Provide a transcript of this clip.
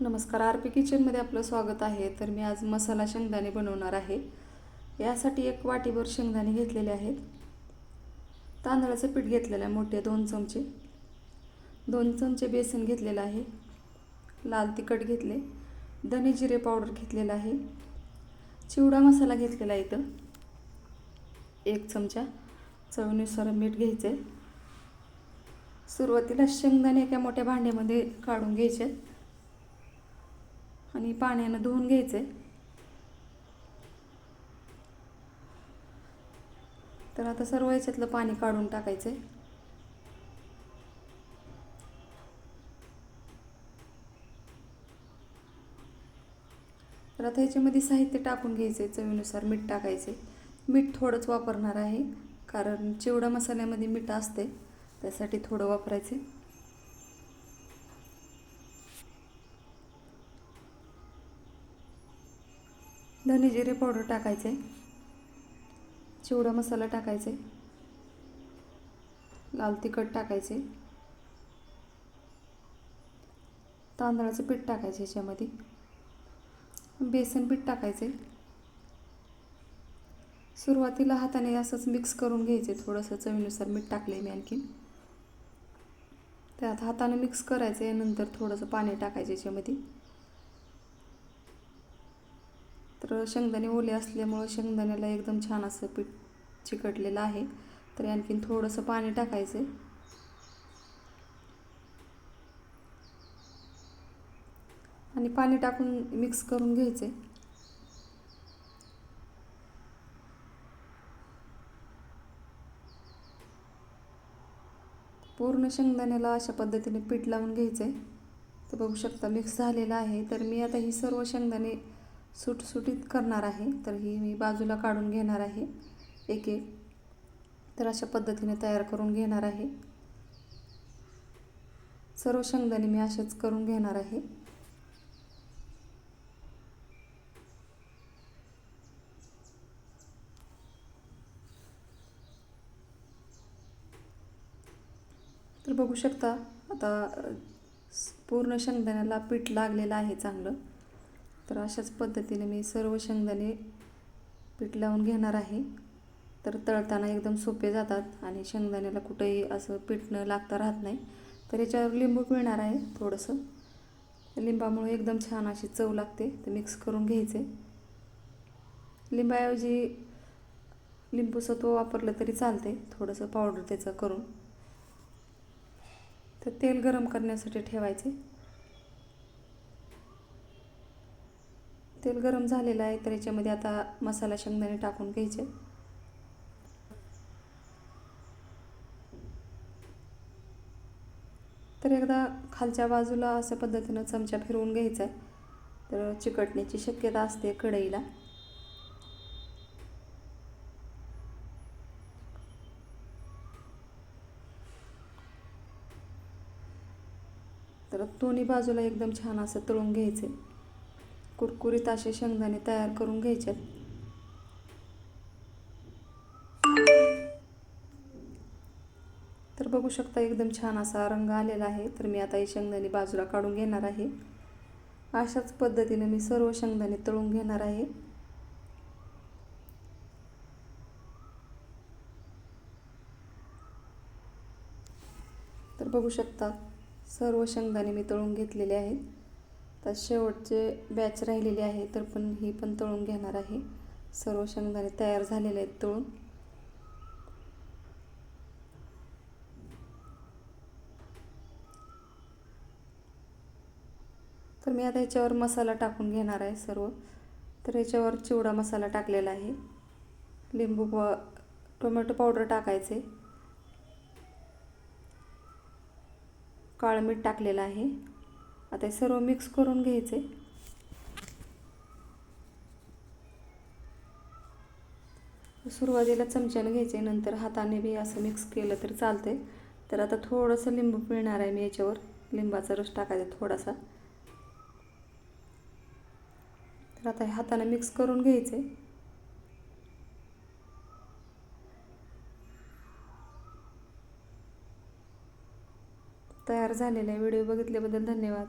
नमस्कार R P किचनमध्ये आपलं स्वागत आहे. तर मी आज मसाला शेंगदाणे बनवणार आहे. यासाठी एक वाटीभर शेंगदाणे घेतलेले आहेत. तांदळाचं पीठ घेतलेलं आहे मोठे दोन चमचे. दोन चमचे बेसन घेतलेलं आहे. लाल तिखट घेतले. धने जिरे पावडर घेतलेलं आहे. चिवडा मसाला घेतलेला आहे इथं. एक चमचा. चवीनुसार मीठ घ्यायचं आहे सुरुवातीला शेंगदाणे एका मोठ्या भांड्यामध्ये काढून घ्यायचे. आहेत आणि पाण्यानं धुवून घ्यायचं आहे तर आता सर्व याच्यातलं पाणी काढून टाकायचं आहे तर आता ह्याच्यामध्ये साहित्य टाकून घ्यायचं आहे चवीनुसार मीठ टाकायचे मीठ थोडंच वापरणार आहे कारण चिवडा मसाल्यामध्ये मीठ असते त्यासाठी थोडं वापरायचे धने जिरे पावडर टाकायचे. चिवडा मसाला टाकायचे. लाल तिखट टाकायचे. तांदळाचं पीठ टाकायचे ह्याच्यामध्ये. बेसन पीठ टाकायचे. सुरुवातीला हाताने असंच मिक्स करून घ्यायचे थोडंसं चवीनुसार मीठ टाकले मी आणखी त्यात हाताने मिक्स करायचे नंतर थोडंसं पाणी टाकायचे याच्यामध्ये तर शेंगदाणे ओले असल्यामुळं शेंगदाण्याला एकदम छान असं पीठ चिकटलेलं आहे. तर आणखीन थोडंसं पाणी टाकायचं. आणि पाणी टाकून मिक्स करून घ्यायचे. पूर्ण शेंगदाण्याला अशा पद्धतीने पीठ लावून घ्यायचं. आहे तर बघू शकता मिक्स झालेलं आहे. तर मी आता ही सर्व शेंगदाणे सुटसुटीत करणार आहे तर ही मी बाजूला काढून घेणार आहे. एक एक. तर अशा पद्धतीने तयार करून घेणार आहे. सर्व शेंगदाणे मी असेच करून घेणार आहे. तर बघू शकता आता पूर्ण शेंगदाण्याला पीठ लागलेलं आहे चांगलं. तर अशाच पद्धतीने मी सर्व शेंगदाणे पीठ लावून घेणार आहे. तर तळताना एकदम सोपे जातात आणि शेंगदाण्याला कुठेही असं पीठ न लागता राहत नाही. तर याच्यावर लिंबू मिळणार आहे थोडंसं. लिंबामुळे एकदम छान अशी चव लागते ते मिक्स करून घ्यायचे. लिंबाऐवजी लिंबू सत्व वापरलं तरी चालते थोडंसं पावडर त्याचं करून. तर तेल गरम करण्यासाठी ठेवायचे. तेल गरम झालेलं आहे तर याच्यामध्ये आता मसाला शेंगदाणे टाकून घ्यायचे. तर एकदा खालच्या बाजूला अशा पद्धतीनं चमचा फिरवून घ्यायचा आहे. तर चिकटण्याची शक्यता असते कढईला. तर दोन्ही बाजूला एकदम छान असं तळून घ्यायचे. कुरकुरीत असे शेंगदाणे तयार करून घ्यायचे तर बघू शकता एकदम छान असा रंग आलेला आहे. तर मी आता हे शेंगदाणे बाजूला काढून घेणार आहे. अशाच पद्धतीने मी सर्व शेंगदाणे तळून घेणार आहे. तर बघू शकता सर्व शेंगदाणे मी तळून घेतलेले आहेत. आता शेवटचे बॅच राहिलेले आहे तर पण ही पण तळून घेणार आहे. सर्व शेंगदाणे तयार झालेले आहेत तळून. तर मी आता याच्यावर मसाला टाकून घेणार आहे सर्व. तर याच्यावर चिवडा मसाला टाकलेला आहे. लिंबू प टोमॅटो पावडर टाकायचे. काळं मीठ टाकलेलं आहे. आता हे सर्व मिक्स करून घ्यायचे. सुरुवातीला चमच्याने घ्यायचे नंतर हाताने बी असं मिक्स केलं तरी चालते तर आता थोडंसं लिंबू पिळणार आहे मी याच्यावर. लिंबाचा रस टाकायचा थोडासा. तर आता हे हाताने मिक्स करून घ्यायचे. तयार झालेला आहे. व्हिडिओ बघितल्याबद्दल धन्यवाद.